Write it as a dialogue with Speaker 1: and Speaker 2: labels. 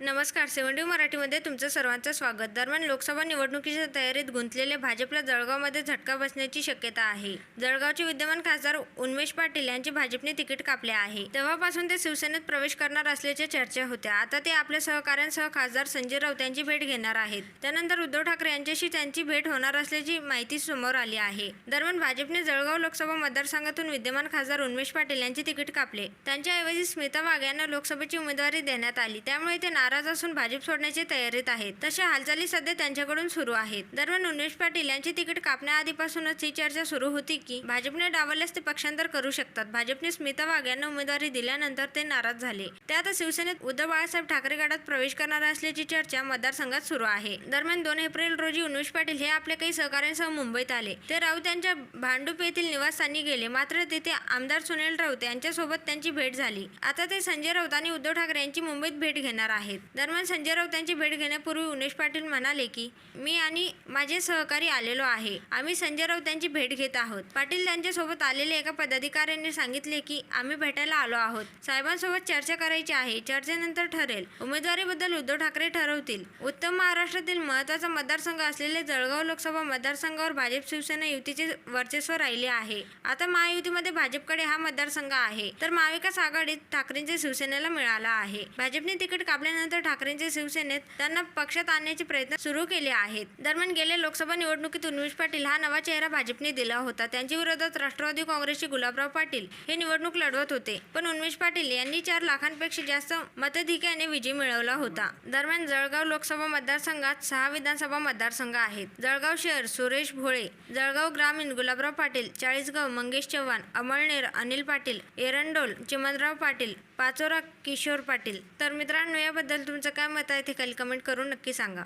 Speaker 1: नमस्कार सेवंडी मराठीमध्ये तुमचं सर्वांचं स्वागत. दरम्यान लोकसभा निवडणुकीच्या तयारीत गुंतलेले भाजपला जळगावमध्ये झटका बसण्याची शक्यता आहे. जळगावचे विद्यमान खासदार उन्मेष पाटील यांचे भाजपने तिकीट कापले आहे. तेव्हापासून ते शिवसेनेत प्रवेश करणार असल्याच्या चर्चा होत्या. आता ते आपल्या सहकाऱ्यांसह खासदार संजय राऊत यांची भेट घेणार आहेत. त्यानंतर उद्धव ठाकरे यांच्याशी त्यांची भेट होणार असल्याची माहिती समोर आली आहे. दरम्यान भाजपने जळगाव लोकसभा मतदारसंघातून विद्यमान खासदार उन्मेष पाटील यांचे तिकीट कापले. त्यांच्याऐवजी स्मिता वाघ यांना लोकसभेची उमेदवारी देण्यात आली. त्यामुळे ते नाराज असून भाजप सोडण्याची तयारीत आहेत तशा हालचाली सध्या त्यांच्याकडून सुरू आहेत. दरम्यान उन्मेश पाटील यांची तिकीट कापण्याआधीपासूनच ही चर्चा सुरू होती की भाजपने डावलल्यास ते पक्षांतर करू शकतात. भाजपने स्मिता वाघ यांना उमेदवारी दिल्यानंतर ते नाराज झाले. ते आता शिवसेनेत उद्धव बाळासाहेब ठाकरे गटात प्रवेश करणार असल्याची चर्चा मतदारसंघात सुरू आहे. दरम्यान दोन एप्रिल रोजी उन्मेश पाटील हे आपल्या काही सहकाऱ्यांसह मुंबईत आले. ते राऊत यांच्या भांडूप येथील निवासस्थानी गेले. मात्र तिथे आमदार सुनील राऊत यांच्यासोबत त्यांची भेट झाली. आता ते संजय राऊत आणि उद्धव ठाकरे यांची मुंबईत भेट घेणार आहेत. दरम्यान संजय राऊत यांची भेट घेण्यापूर्वी उमेश पाटील म्हणाले की मी आणि माझे सहकारी आलेलो आहे. आम्ही संजय राऊत यांची भेट घेत आहोत. पाटील त्यांच्यासोबत आलेले एका पदाधिकाऱ्यांनी सांगितले की आम्ही भेटायला आलो आहोत. साहेबांसोबत चर्चा करायची आहे. चर्चेनंतर ठरेल. उमेदवारीबद्दल उद्धव ठाकरे ठरवतील. उत्तम महाराष्ट्रातील महत्त्वाचा मतदारसंघ असलेले जळगाव लोकसभा मतदारसंघावर भाजप शिवसेना युतीचे वर्चस्व राहिले आहे. आता महायुतीमध्ये भाजपकडे हा मतदारसंघ आहे. तर महाविकास आघाडीत ठाकरेंचे शिवसेनेला मिळाला आहे. भाजपने तिकीट कापल्यानंतर ठाकरेंचे शिवसेनेत त्यांना पक्षात आणण्याचे प्रयत्न सुरू केले आहेत. दरम्यान गेल्या लोकसभा निवडणुकीत उन्मेष पाटील हा नवा चेहरा भाजपने दिला होता. त्यांच्या विरोधात राष्ट्रवादी काँग्रेसचे गुलाबराव पाटील हे निवडणूक लढवत होते. पण उन्मेष पाटील यांनी चार लाखांपेक्षा जास्त मताधिक्याने विजय मिळवला होता. दरम्यान जळगाव लोकसभा मतदारसंघात सहा विधानसभा मतदारसंघ आहेत. जळगाव शहर सुरेश भोळे जळगाव ग्रामीण गुलाबराव पाटील चाळीसगाव मंगेश चव्हाण अमळनेर अनिल पाटील एरंडोल चिमनराव पाटील पाचोरा किशोर पाटील. तर मित्रांनो याबद्दल तुमचं काय मत आहे ते खाली कमेंट करून नक्की सांगा.